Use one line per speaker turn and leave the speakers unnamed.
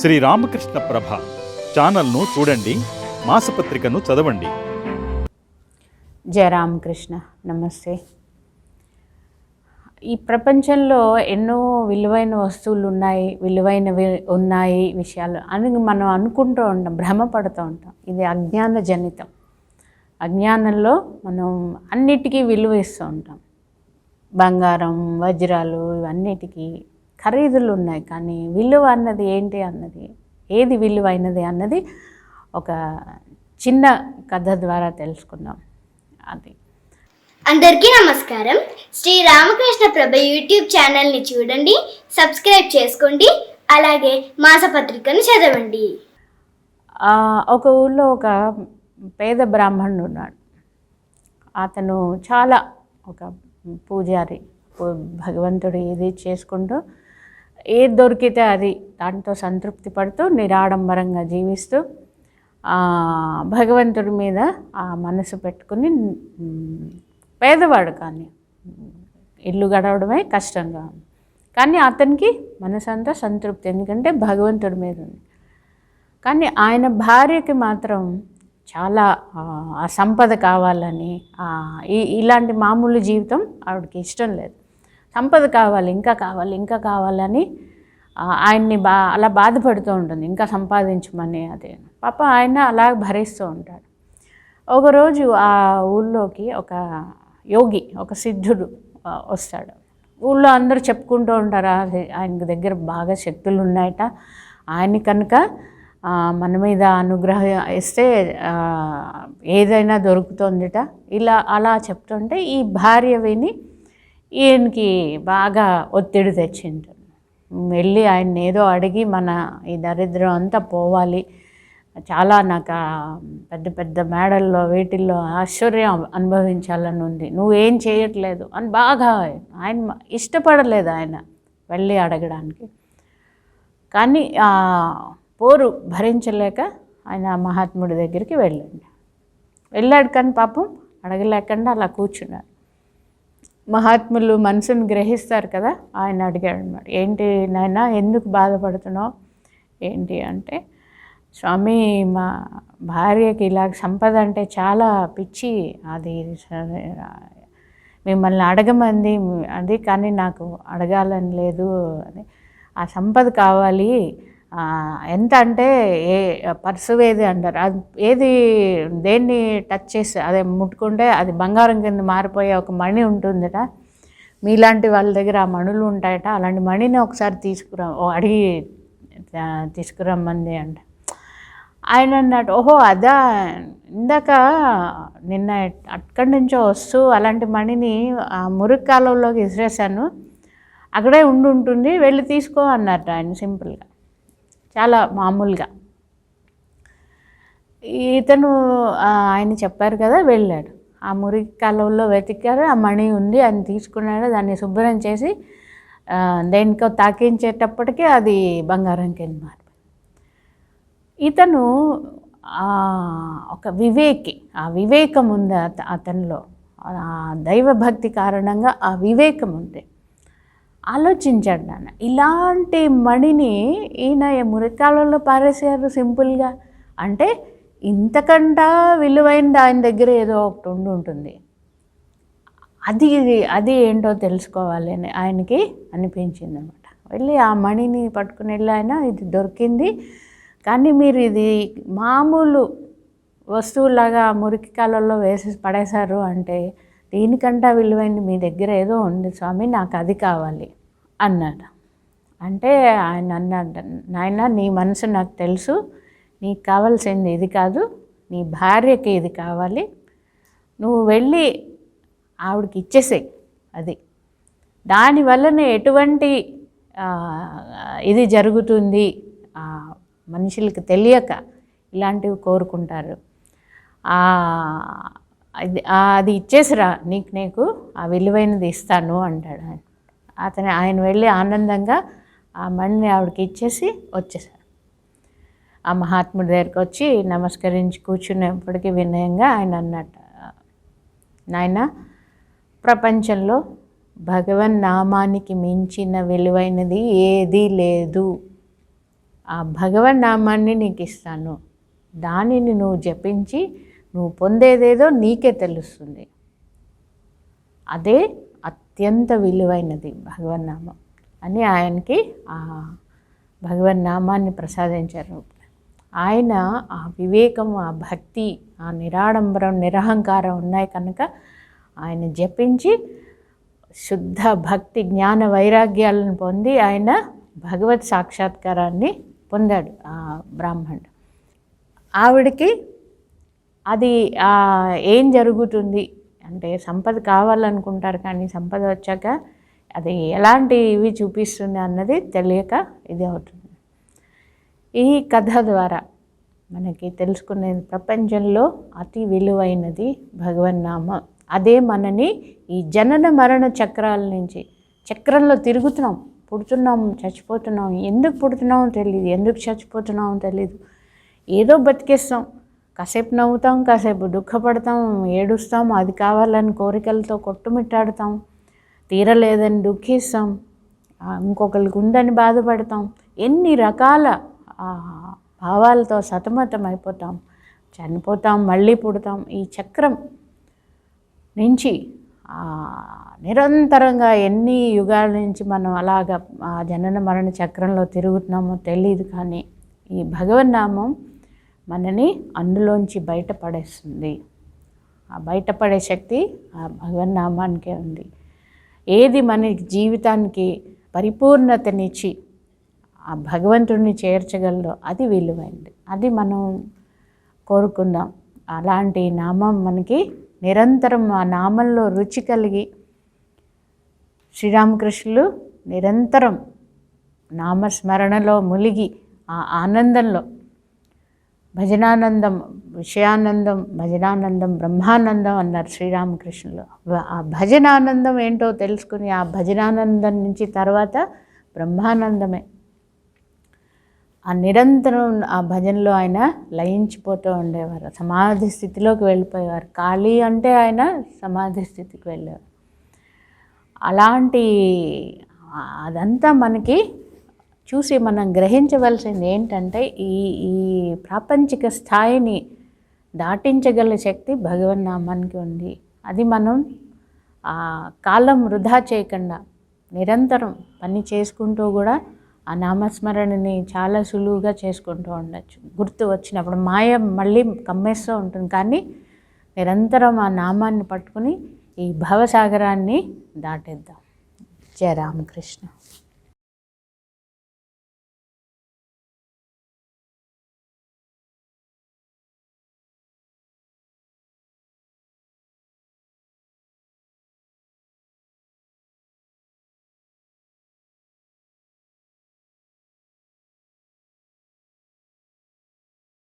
శ్రీ రామకృష్ణ ప్రభ ఛానల్ను చూడండి మాసపత్రికను చదవండి.
జయ రామకృష్ణ నమస్తే. ఈ ప్రపంచంలో ఎన్నో విలువైన వస్తువులు ఉన్నాయి విలువైనవి ఉన్నాయి విషయాలు అని మనం అనుకుంటూ ఉంటాం భ్రమపడుతూ ఉంటాం. ఇది అజ్ఞాన జనితం అజ్ఞానంలో మనం అన్నిటికీ విలువ ఇస్తూ ఉంటాం. బంగారం వజ్రాలు ఇవన్నిటికీ ఖరీదులు ఉన్నాయి కానీ విలువ అన్నది ఏంటి అన్నది ఏది విలువైనది అన్నది ఒక చిన్న కథ ద్వారా తెలుసుకుందాం. అది.
అందరికీ నమస్కారం. శ్రీ రామకృష్ణ ప్రభ యూట్యూబ్ ఛానల్ని చూడండి సబ్స్క్రైబ్ చేసుకోండి అలాగే మాసపత్రికను చదవండి.
ఒక ఊళ్ళో ఒక పేద బ్రాహ్మణుడు ఉన్నాడు. అతను చాలా ఒక పూజారి భగవంతుడు ఇది చేసుకుంటూ ఏది దొరికితే అది దాంతో సంతృప్తి పడుతూ నిరాడంబరంగా జీవిస్తూ భగవంతుడి మీద ఆ మనసు పెట్టుకుని పేదవాడు కానీ ఇల్లు గడవడమే కష్టంగా ఉంది. కానీ అతనికి మనసంతా సంతృప్తి ఎందుకంటే భగవంతుడి మీద ఉంది కానీ ఆయన భార్యకి మాత్రం చాలా ఆ, సంపద కావాలని ఇలాంటి మామూలు జీవితం ఆవిడకి ఇష్టం లేదు సంపద కావాలి ఇంకా కావాలి ఇంకా కావాలని ఆయన్ని బా అలా బాధపడుతూ ఉంటుంది. ఇంకా సంపాదించమని అదే. పాప ఆయన అలా భరిస్తూ ఉంటాడు. ఒకరోజు ఆ ఊళ్ళోకి ఒక యోగి ఒక సిద్ధుడు వస్తాడు. ఊళ్ళో అందరూ చెప్పుకుంటూ ఉంటారు ఆయన దగ్గర బాగా శక్తులు ఉన్నాయట. ఆయన కనుక మన మీద అనుగ్రహం ఇస్తే ఏదైనా దొరుకుతుందిట. ఇలా అలా చెప్తుంటే ఈ భార్య విని ఈయనకి బాగా ఒత్తిడి తెచ్చింది వెళ్ళి ఆయన ఏదో అడిగి మన ఈ దరిద్రం అంతా పోవాలి. చాలా నాకు పెద్ద పెద్ద మేడల్లో వీటిల్లో ఆశ్చర్యం అనుభవించాలని ఉంది. నువ్వేం చేయట్లేదు అని బాగా ఆయన ఇష్టపడలేదు ఆయన వెళ్ళి అడగడానికి. కానీ ఆ పోరు భరించలేక ఆయన మహాత్ముడి దగ్గరికి వెళ్ళండి. వెళ్ళాడు కానీ పాపం అడగలేకుండా అలా కూర్చున్నాడు. మహాత్ములు మనసును గ్రహిస్తారు కదా ఆయన అడిగాడు అనమాట ఏంటి నాయన ఎందుకు బాధపడుతున్నావు? ఏంటి అంటే స్వామి మా భార్యకి ఇలా సంపద అంటే చాలా పిచ్చి. అది మిమ్మల్ని అడగమంది అది కానీ నాకు అడగాలని లేదు. అని ఆ సంపద కావాలి. ఎంత అంటే ఏ పర్సు ఏది అంటారు? అది ఏది దేన్ని టచ్ చేసి అదే ముట్టుకుంటే అది బంగారం కింద మారిపోయే ఒక మణి ఉంటుందట. మీలాంటి వాళ్ళ దగ్గర ఆ మణులు ఉంటాయట అలాంటి మణిని ఒకసారి తీసుకురా ఓ అడిగి తీసుకురమ్మంది అంట. ఆయన అన్నాడు ఓహో అదా ఇందాక నిన్న అక్కడి నుంచో వస్తూ అలాంటి మణిని ఆ మురికి కాలంలోకి విసిరేశాను. అక్కడే ఉండి ఉంటుంది వెళ్ళి తీసుకో అన్నట్టు ఆయన సింపుల్గా. చాలా మామూలుగా. ఇతను ఆయన చెప్పారు కదా వెళ్ళాడు. ఆ మురికి కాలువలో వెతికారు ఆ మణి ఉంది అని తీసుకున్నాడు దాన్ని శుభ్రం చేసి దేనికో తాకించేటప్పటికీ అది బంగారం కింద మారిపోయింది. ఇతను ఒక వివేకి ఆ వివేకం ఉంది అత అతనిలో. ఆ దైవభక్తి కారణంగా ఆ వివేకం ఉంది. ఆలోచించాడు నాన్న. ఇలాంటి మణిని ఈయన మురికాలలో పారేసారు సింపుల్గా. అంటే ఇంతకంటా విలువైంది ఆయన దగ్గర ఏదో ఒకటి ఉండి ఉంటుంది. అది అది ఏంటో తెలుసుకోవాలి అని ఆయనకి అనిపించింది అనమాట వెళ్ళి ఆ మణిని పట్టుకుని వెళ్ళి ఆయన ఇది దొరికింది. కానీ మీరు ఇది మామూలు వస్తువులాగా మురికి కాలంలో వేసి పడేశారు అంటే దీనికంటా విలువైంది మీ దగ్గర ఏదో ఉంది స్వామి నాకు అది కావాలి అన్నాడు. అంటే ఆయన అన్నాడు నాయన నీ మనసు నాకు తెలుసు నీకు కావాల్సింది ఇది కాదు నీ భార్యకి ఇది కావాలి నువ్వు వెళ్ళి ఆవిడకి ఇచ్చేసేయి అది. దానివల్లనే ఎటువంటి ఇది జరుగుతుంది మనుషులకి తెలియక ఇలాంటివి కోరుకుంటారు. అది అది ఇచ్చేసిరా నీకు నీకు ఆ విలువైనది ఇస్తాను అంటాడు ఆయన. అతను ఆయన వెళ్ళి ఆనందంగా ఆ మణిని ఆవిడకి ఇచ్చేసి వచ్చేసాడు. ఆ మహాత్ముడి దగ్గరికి వచ్చి నమస్కరించి కూర్చునేప్పటికీ వినయంగా ఆయన అన్నట్టు నాయన ప్రపంచంలో భగవన్ నామానికి మించిన విలువైనది ఏదీ లేదు. ఆ భగవన్ నామాన్ని నీకు ఇస్తాను. దానిని నువ్వు జపించి నువ్వు పొందేదేదో నీకే తెలుస్తుంది. అదే అత్యంత విలువైనది భగవన్నామం అని ఆయనకి ఆ భగవన్నామాన్ని ప్రసాదించారు. ఆయన ఆ వివేకం ఆ భక్తి ఆ నిరాడంబరం నిరహంకారం ఉన్నాయి కనుక ఆయన జపించి శుద్ధ భక్తి జ్ఞాన వైరాగ్యాలను పొంది ఆయన భగవత్ సాక్షాత్కారాన్ని పొందాడు ఆ బ్రాహ్మణుడు. ఆవిడకి అది ఏం జరుగుతుంది? అంటే సంపద కావాలనుకుంటారు కానీ సంపద వచ్చాక అది ఎలాంటి ఇవి చూపిస్తుంది అన్నది తెలియక ఇది అవుతుంది. ఈ కథ ద్వారా మనకి తెలుసుకునేది ప్రపంచంలో అతి విలువైనది భగవన్నామ. అదే మనని ఈ జనన మరణ చక్రాల నుంచి చక్రంలో తిరుగుతున్నాం పుడుతున్నాం చచ్చిపోతున్నాం. ఎందుకు పుడుతున్నామో తెలియదు ఎందుకు చచ్చిపోతున్నామో తెలియదు ఏదో బతికేస్తాం. కాసేపు నవ్వుతాం కాసేపు దుఃఖపడతాం ఏడుస్తాం అది కావాలని కోరికలతో కొట్టుమిట్టాడుతాం తీరలేదని దుఃఖిస్తాం ఇంకొకరికి ఉందని బాధపడతాం ఎన్ని రకాల భావాలతో సతమతం అయిపోతాం చనిపోతాం మళ్ళీ పుడతాం ఈ చక్రం నుంచి నిరంతరంగా ఎన్ని యుగాల నుంచి మనం అలాగ ఆ జనన మరణ చక్రంలో తిరుగుతున్నామో తెలియదు కానీ ఈ భగవన్నామం మనని అందులోంచి బయటపడేస్తుంది. ఆ బయటపడే శక్తి ఆ భగవన్నామానికే ఉంది. ఏది మన జీవితానికి పరిపూర్ణతనిచ్చి ఆ భగవంతుడిని చేర్చగలదో అది విలువైంది. అది మనం కోరుకుందాం. అలాంటి నామం మనకి నిరంతరం ఆ నామంలో రుచి కలిగి శ్రీరామకృష్ణులు నిరంతరం నామస్మరణలో ములిగి ఆ ఆనందంలో భజనానందం విషయానందం భజనానందం బ్రహ్మానందం అన్నారు శ్రీరామకృష్ణులు. ఆ భజనానందం ఏంటో తెలుసుకుని ఆ భజనానందం నుంచి తర్వాత బ్రహ్మానందమే. ఆ నిరంతరం ఆ భజనలో ఆయన లయించిపోతూ ఉండేవారు సమాధి స్థితిలోకి వెళ్ళిపోయేవారు. ఖాళీ అంటే ఆయన సమాధి స్థితికి వెళ్ళేవారు. అలాంటి అదంతా మనకి చూసి మనం గ్రహించవలసింది ఏంటంటే ఈ ఈ ప్రాపంచిక స్థాయిని దాటించగల శక్తి భగవన్నామానికి ఉంది. అది మనం ఆ కాలం వృధా చేయకుండా నిరంతరం పని చేసుకుంటూ కూడా ఆ నామస్మరణని చాలా సులువుగా చేసుకుంటూ ఉండొచ్చు. గుర్తు వచ్చినప్పుడు మాయ మళ్ళీ కమ్మేస్తూ ఉంటుంది. కానీ నిరంతరం ఆ నామాన్ని పట్టుకుని ఈ భవసాగరాన్ని దాటేద్దాం. జయ రామకృష్ణ.